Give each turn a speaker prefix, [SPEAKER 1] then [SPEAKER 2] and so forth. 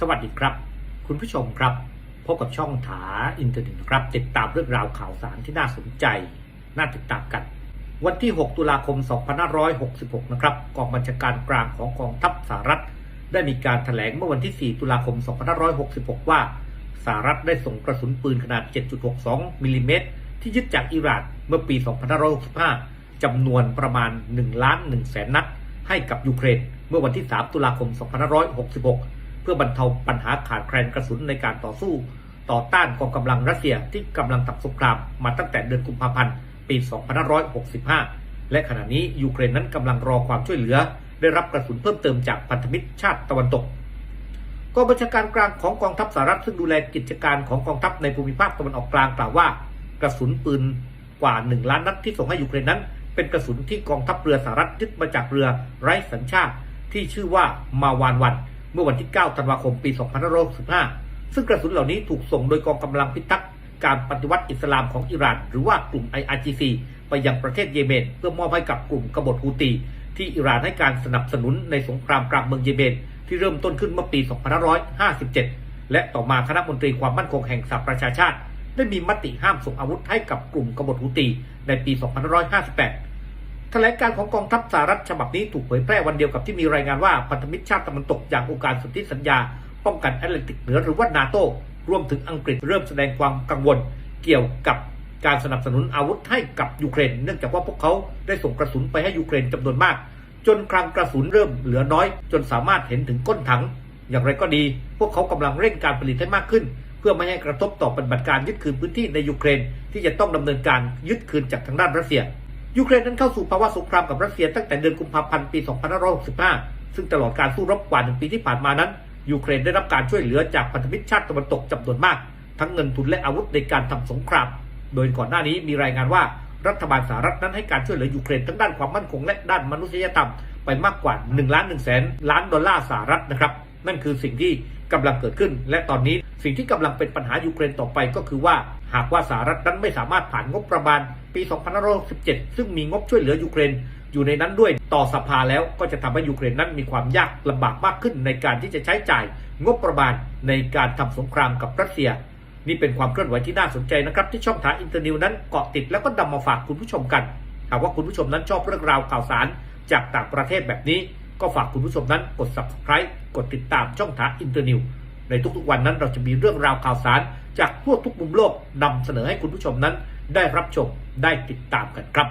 [SPEAKER 1] สวัสดีครับ คุณผู้ชมครับ พบกับช่องถาอินเทอร์เน็ตครับ ติดตามเรื่องราวข่าวสารที่น่าสนใจ น่าติดตามกัน วันที่ 6 ตุลาคม 2566 นะครับกองบัญชาการกลางของกองทัพสหรัฐ ได้มีการแถลงเมื่อวันที่ 4 ตุลาคม 2566 ว่าสหรัฐได้ส่งกระสุนปืนขนาด 7.62 มิลลิเมตรที่ยึดจากอิหร่านเมื่อปี 2565 จำนวนประมาณ1ล้าน1แสนนัด ให้กับยูเครน เมื่อวันที่ 3 ตุลาคม 2566 พื่อบรรเทาปัญหาขาดแคลนกระสุนในการต่อสู้ ต่อต้านกองกำลังรัสเซียที่กำลังทำสงครามมาตั้งแต่เดือนกุมภาพันธ์ปี 2565 และขณะนี้ยูเครนนั้นกำลังรอความช่วยเหลือ ได้รับกระสุนเพิ่มเติมจากพันธมิตรชาติตะวันตกกองบัญชาการกลางของกองทัพสหรัฐซึ่งดูแลกิจการของกองทัพในภูมิภาคตะวันออกกลางกล่าวว่า กระสุนปืนกว่า 1 ล้านนัดที่ส่งให้ยูเครนนั้น เป็นกระสุนที่กองทัพเรือสหรัฐยึดมาจากเรือไร้สัญชาติที่ชื่อว่ามาวานวัน มื่อวันที่ 9 ธันวาคม ปี 2565 ซึ่งกระสุนเหล่านี้ถูกส่งโดยกองกำลังพิทักษ์การปฏิวัติอิสลามของอิหร่าน หรือว่ากลุ่ม IRGC ไปยังประเทศเยเมน เพื่อมอบให้กับกลุ่มกบฏฮูตี ที่อิหร่านให้การสนับสนุนในสงครามกลางเมืองเยเมน ที่เริ่มต้นขึ้นเมื่อปี 2557 และต่อมาคณะมนตรีความมั่นคงแห่งสหประชาชาติ ได้มีมติห้ามส่งอาวุธให้กับกลุ่มกบฏฮูตี ในปี 2558 ถลงการของกองทัพสหรัฐฉบับนี้ถูกเผยแพร่วันเดียวกับที่มีรายงานว่าพันธมิตรชาติตะวันตกอย่างองค์การสนธิสัญญา ป้องกันแอตแลนติกเหนือหรือว่านาโตรวมถึงอังกฤษเริ่มแสดงความกังวลเกี่ยวกับการสนับสนุนอาวุธให้กับยูเครน เนื่องจากว่าพวกเขาได้ส่งกระสุนไปให้ยูเครนจำนวนมาก จนคลังกระสุนเริ่มเหลือน้อย จนสามารถเห็นถึงก้นถัง อย่างไรก็ดี พวกเขากำลังเร่งการผลิตให้มากขึ้น เพื่อไม่ให้กระทบต่อปฏิบัติการยึดคืนพื้นที่ในยูเครน ที่จะต้องดำเนินการยึดคืนจากทางด้านรัสเซีย ยูเครนนั้นเข้าสู่ภาวะสงครามกับรัสเซียตั้งแต่เดือนกุมภาพันธ์ปี 2565 ซึ่งตลอดการสู้รบกว่าหนึ่งปีที่ผ่านมานั้น ยูเครนได้รับการช่วยเหลือจากพันธมิตรชาติตะวันตกจำนวนมาก ทั้งเงินทุนและอาวุธในการทำสงคราม โดยก่อนหน้านี้มีรายงานว่ารัฐบาลสหรัฐนั้นให้การช่วยเหลือยูเครนทั้งด้านความมั่นคงและด้านมนุษยธรรมไปมากกว่า1ล้าน1แสนล้านดอลลาร์สหรัฐนะครับ นั่นคือสิ่งที่กำลังเกิดขึ้น และตอนนี้สิ่งที่กำลังเป็นปัญหายูเครนต่อไปก็คือว่าหากว่าสหรัฐนั้นไม่สามารถผ่านงบประมาณปี 2567 ซึ่งมีงบช่วยเหลือยูเครนอยู่ในนั้นด้วยต่อสภาแล้วก็จะทำให้ยูเครนนั้นมีความยากลำบากมากขึ้นในการที่จะใช้จ่ายงบประมาณในการทำสงครามกับรัสเซีย นี่เป็นความเคลื่อนไหวที่น่าสนใจนะครับที่ช่องทางอินเตอร์นิวนั้นเกาะติดแล้วก็นำมาฝากคุณผู้ชมกันหากว่าคุณผู้ชมนั้นชอบเรื่องราวข่าวสารจากต่างประเทศแบบนี้ ก็ฝากคุณผู้ชมนั้นกด subscribe กดติดตามช่องทางอินเตอร์นิวในทุกๆวันนั้นเราจะมีเรื่องราวข่าวสาร จากทั่วทุกมุมโลกนำเสนอให้คุณผู้ชมนั้น ได้รับชมได้ติดตามกันครับ